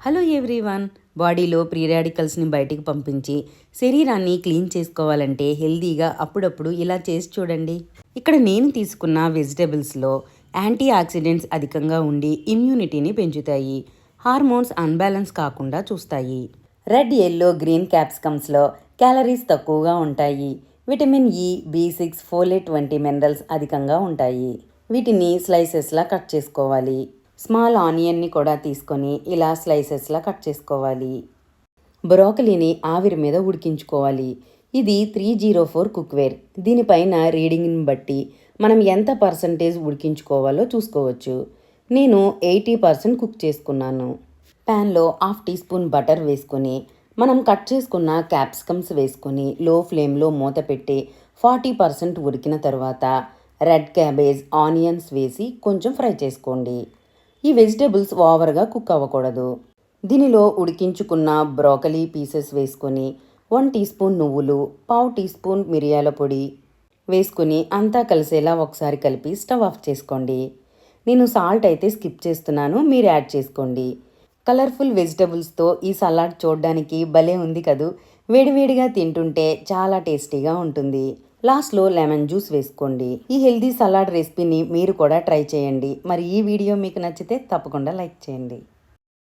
Hello everyone. బాడీలో free రాడికల్స్ని బయటికి పంపించి శరీరాన్ని క్లీన్ చేసుకోవాలంటే హెల్దీగా అప్పుడప్పుడు ఇలా చేసి చూడండి. ఇక్కడ నేను తీసుకున్న వెజిటబుల్స్లో యాంటీ ఆక్సిడెంట్స్ అధికంగా ఉండి ఇమ్యూనిటీని పెంచుతాయి. హార్మోన్స్ అన్బ్యాలెన్స్ కాకుండా చూస్తాయి. రెడ్ ఎల్లో గ్రీన్ క్యాప్సికమ్స్లో క్యాలరీస్ తక్కువగా ఉంటాయి. Vitamin e, E B six folate వంటి మినరల్స్ అధికంగా ఉంటాయి. వీటిని స్లైసెస్లా కట్ చేసుకోవాలి. స్మాల్ ఆనియన్ని కూడా తీసుకొని ఇలా స్లైసెస్లా కట్ చేసుకోవాలి. బ్రోకలీని ఆవిరి మీద ఉడికించుకోవాలి. ఇది త్రీ జీరో ఫోర్ కుక్వేర్. దీనిపైన రీడింగ్ని బట్టి మనం ఎంత పర్సంటేజ్ ఉడికించుకోవాలో చూసుకోవచ్చు. నేను ఎయిటీ పర్సెంట్ కుక్ చేసుకున్నాను. ప్యాన్లో హాఫ్ టీ స్పూన్ బటర్ వేసుకొని మనం కట్ చేసుకున్న క్యాప్సికమ్స్ వేసుకొని లో ఫ్లేమ్లో మూత పెట్టి ఫార్టీ పర్సెంట్ ఉడికిన తర్వాత రెడ్ క్యాబేజ్ ఆనియన్స్ వేసి కొంచెం ఫ్రై చేసుకోండి. ఈ వెజిటేబుల్స్ ఓవర్గా కుక్ అవ్వకూడదు. దీనిలో ఉడికించుకున్న బ్రోకలీ పీసెస్ వేసుకొని వన్ టీ స్పూన్ నువ్వులు పావు టీ స్పూన్ మిరియాల పొడి వేసుకుని అంతా కలిసేలా ఒకసారి కలిపి స్టవ్ ఆఫ్ చేసుకోండి. నేను సాల్ట్ అయితే స్కిప్ చేస్తున్నాను మీరు యాడ్ చేసుకోండి. కలర్ఫుల్ వెజిటబుల్స్తో ఈ సలాడ్ చూడడానికి భలే ఉంది కదూ. వేడివేడిగా తింటుంటే చాలా టేస్టీగా ఉంటుంది. లాస్ట్లో లెమన్ జ్యూస్ వేసుకోండి. ఈ హెల్దీ సలాడ్ రెసిపీని మీరు కూడా ట్రై చేయండి. మరి ఈ వీడియో మీకు నచ్చితే తప్పకుండా లైక్ చేయండి.